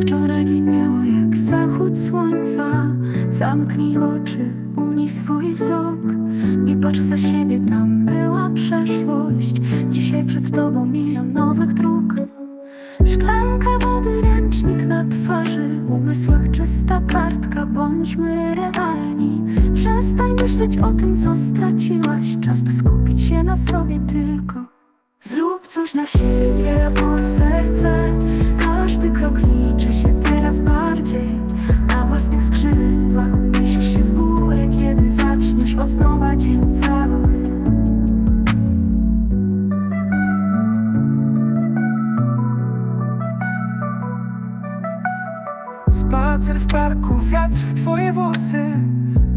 Wczoraj minęło jak zachód słońca. Zamknij oczy, unij swój wzrok. Nie patrz za siebie, tam była przeszłość. Dzisiaj przed tobą milion nowych dróg. Szklanka wody, ręcznik na twarzy. Umysłach czysta kartka, bądźmy realni. Przestań myśleć o tym, co straciłaś. Czas by skupić się na sobie tylko. Zrób coś na siebie, a serce. Spacer w parku, wiatr w twoje włosy.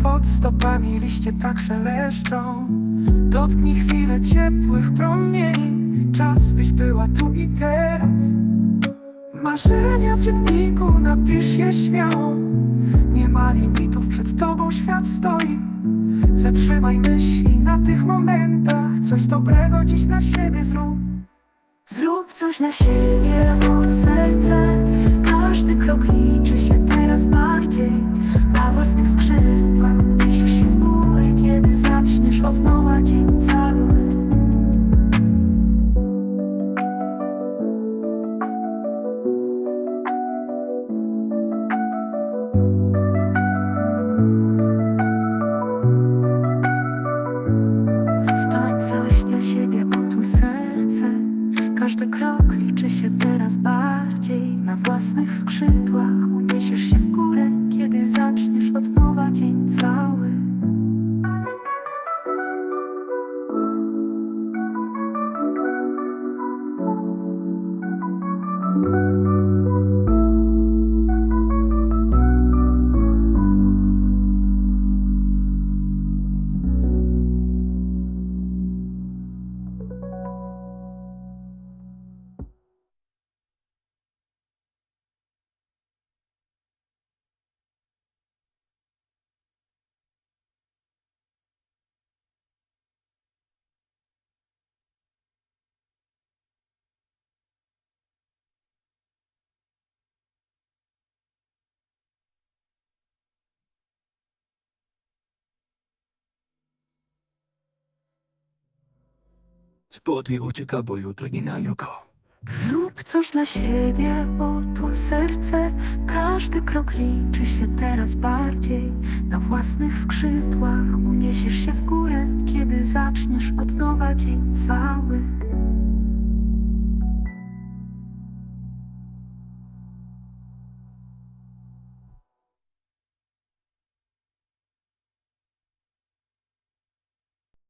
Pod stopami liście tak szeleszczą. Dotknij chwilę ciepłych promieni. Czas byś była tu i teraz. Marzenia w dzienniku, napisz je śmiało. Nie ma limitów, przed tobą świat stoi. Zatrzymaj myśli na tych momentach. Coś dobrego dziś na siebie zrób. Zrób coś na siebie, bo serce. Każdy krok liczy się teraz bardziej Na własnych skrzydłach Spodnie ucieka, bo jutro nie na niego Zrób coś dla siebie, otul serce. Każdy krok liczy się teraz bardziej. Na własnych skrzydłach uniesiesz się w górę Kiedy zaczniesz od nowa dzień cały